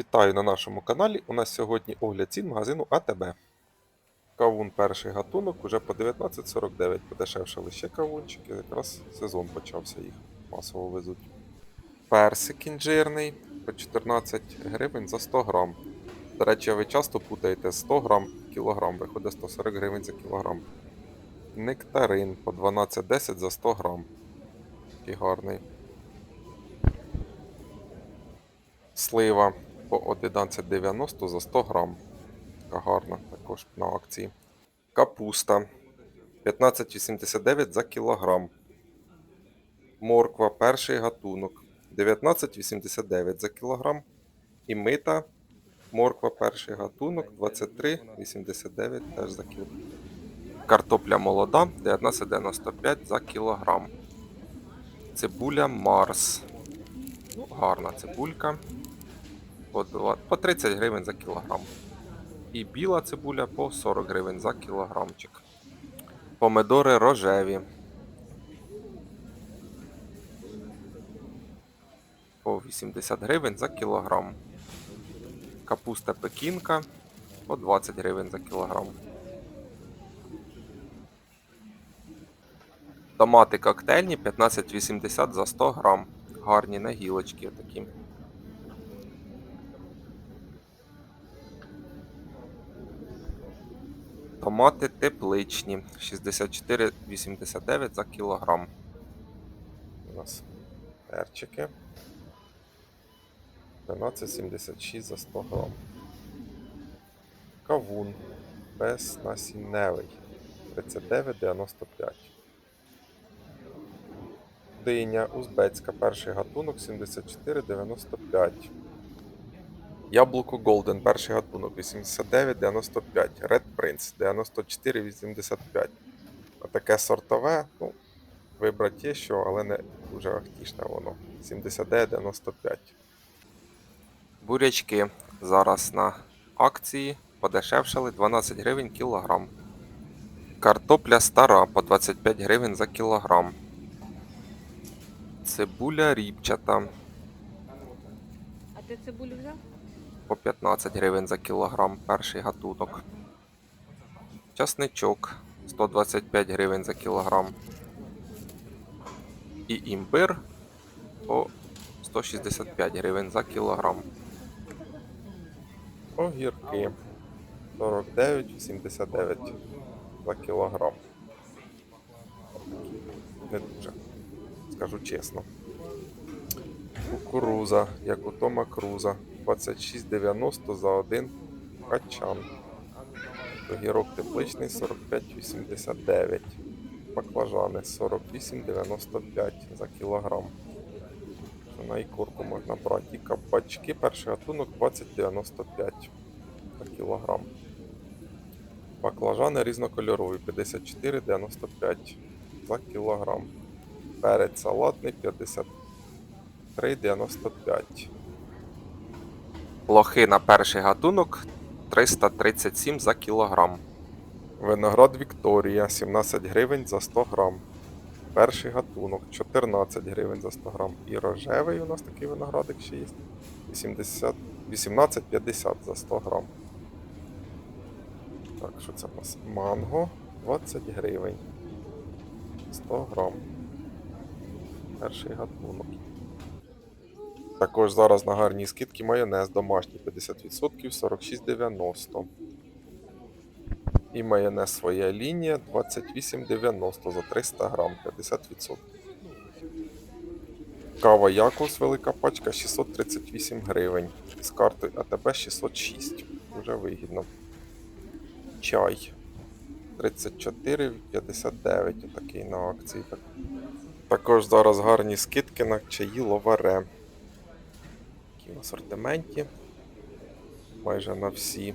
Вітаю на нашому каналі. У нас сьогодні огляд цін магазину АТБ. Кавун перший гатунок уже по 19,49. Подешевшали ще кавунчики. Якраз сезон почався їх масово везуть. Персик інжирний по 14 гривень за 100 грам. До речі, ви часто путаєте 100 грам кілограм, виходить 140 гривень за кілограм. Нектарин по 12,10 за 100 грам. Такий гарний. Слива по 11,90 за 100 грам. Така гарна, також на акції. Капуста 15,89 за кілограм. Морква перший гатунок 19,89 за кілограм. І мита морква перший гатунок 23,89 теж за кілограм. Картопля молода 19,95 за кілограм. Цибуля Марс. Ну, гарна цибулька. По, два- по 30 гривень за кілограм. І біла цибуля по 40 гривень за кілограмчик. Помидори рожеві. По 80 гривень за кілограм. Капуста пекінка по 20 гривень за кілограм. Томати коктейльні 15,80 за 100 грам. Гарні на гілочки такі. Томати тепличні 64,89 за кілограм. У нас перчики. 12,76 за 100 грам. Кавун безнасінневий 39,95. Диня узбецька, перший гатунок 74,95. Яблуко Golden, перший гатунок 89,95. Red Prince 94,85. Отаке сортове, ну, вибрати є що, але не дуже ахтішне воно. 79,95. Бурячки зараз на акції подешевшали 12 гривень кілограм. Картопля стара по 25 гривень за кілограм. Цибуля ріпчата А ти цибулю взяв? По 15 гривень за кілограм перший гатунок. Часничок 125 гривень за кілограм. І імбир по 165 гривень за кілограм. Огірки 49,89 за кілограм. Не дуже, скажу чесно. Кукуруза, як у Тома Круза, 26,90 за один качан. Огірок тепличний 45,89. Баклажани 48,95 за кілограм. На ікорку можна брати. І кабачки, перший гатунок 20,95 за кілограм. Баклажани різнокольорові 54,95 за кілограм. Перець салатний 53,95. Лохи на перший гатунок 337 за кілограм. Виноград Вікторія 17 гривень за 100 грам. Перший гатунок 14 гривень за 100 грам. І рожевий у нас такий виноградик ще є. 18,50 за 100 грам. Так, що це у нас? Манго 20 гривень. 100 грам. Перший гатунок. Також зараз на гарні скидки майонез домашній 50% 46,90. І майонез своя лінія 28,90 за 300 грам 50%. Кава Якус велика пачка 638 гривень. З картою АТБ 606. Дуже вигідно. Чай 34,59. Отакий на акції. Також зараз гарні скидки на чаї ловаре. Такі в асортименті. Майже на всі.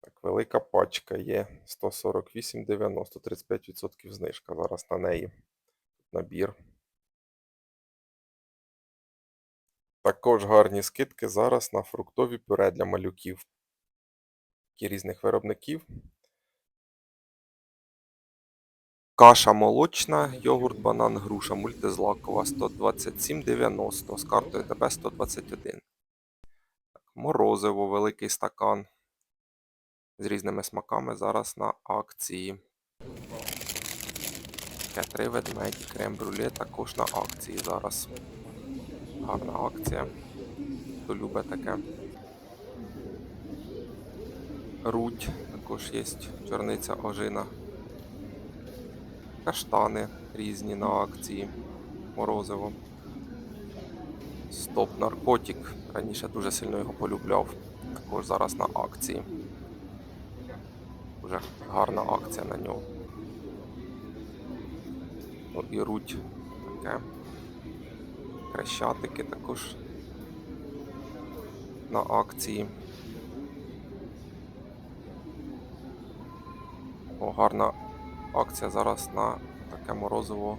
Так, велика пачка є 148,90, 35% знижка зараз на неї. Набір. Також гарні скидки зараз на фруктові пюре для малюків. Які різних виробників. Каша молочна, йогурт, банан, груша, мультизлакова 127,90 з картою ТБ 121. Морозиво, великий стакан з різними смаками зараз на акції. Три ведмеді, крем-брюле також на акції зараз. Гарна акція. Хто любить таке. Рудь також є, чорниця ожина. Каштани різні на акції. Морозиво. Стоп наркотик. Раніше дуже сильно його полюбляв. Також зараз на акції. Дуже гарна акція на нього. Ну і руть таке. Хрещатики також на акції. О, гарна акція зараз на таке морозиво.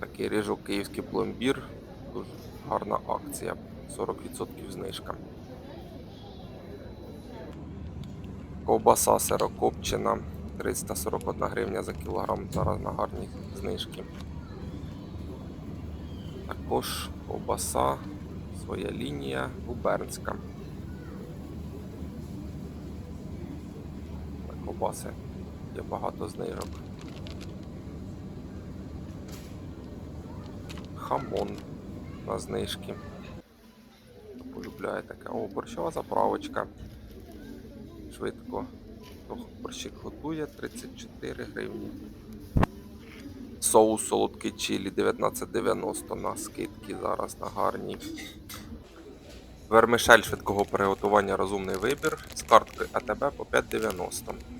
Такий ріжок київський пломбір. Дуже гарна акція. 40% знижка. Ковбаса сирокопчена 341 гривня за кілограм. Зараз на гарні знижки. Також ковбаса, своя лінія губернська. Ковбаси є багато знижок. Хамон на знижки. Полюбляє таке. О, борщова заправочка. Швидко. Борщик готує 34 гривні. Соус солодкий чилі 19,90 на скидки зараз на гарні. Вермишель швидкого приготування розумний вибір з карткою АТБ по 5,90.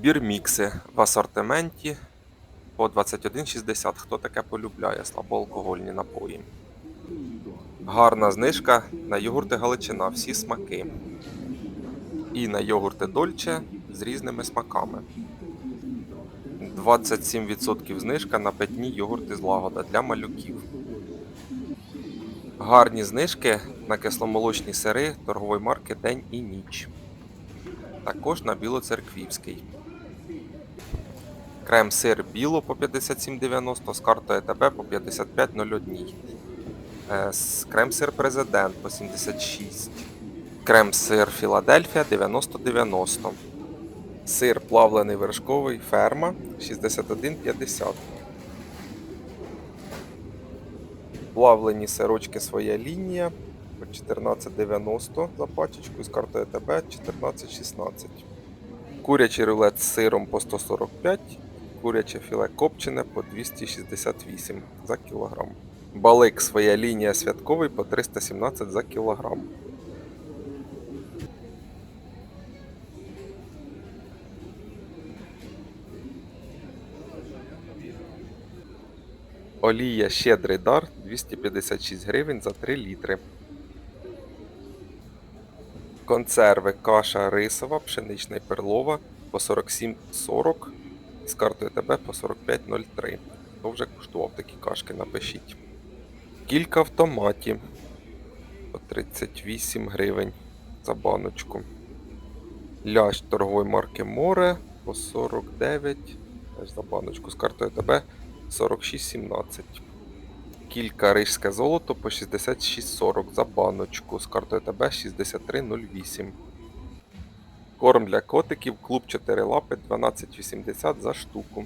Бірмікси в асортименті по 21,60. Хто таке полюбляє слабоалкогольні напої. Гарна знижка на йогурти Галичина, всі смаки. І на йогурти Дольче з різними смаками. 27% знижка на питні йогурти з лагода для малюків. Гарні знижки на кисломолочні сири торгової марки День і ніч. Також на білоцерквівський. Крем-сир біло по 57,90 з картою ТБ по 55,01. Е, Крем-сир президент по 76. Крем-сир Філадельфія 90,90. Сир плавлений вершковий ферма 61,50. Плавлені сирочки своя лінія по 14,90 за пачечку з картою ТБ 14,16. Курячий рулет з сиром по 145, куряче філе копчене по 268 за кілограм. Балик своя лінія святковий по 317 за кілограм. Олія щедрий дар 256 гривень за 3 літри. Консерви каша рисова, пшенична і перлова по 47,40 з картою ТБ по 45,03. Хто вже куштував такі кашки, напишіть. Кілька в томаті по 38 гривень за баночку. Лящ торгової марки Море по 49 теж за баночку з картою ТБ 46,17. Кілька рижське золото по 66,40 за баночку з картою ТБ 63,08. Корм для котиків клуб 4 лапи 12,80 за штуку.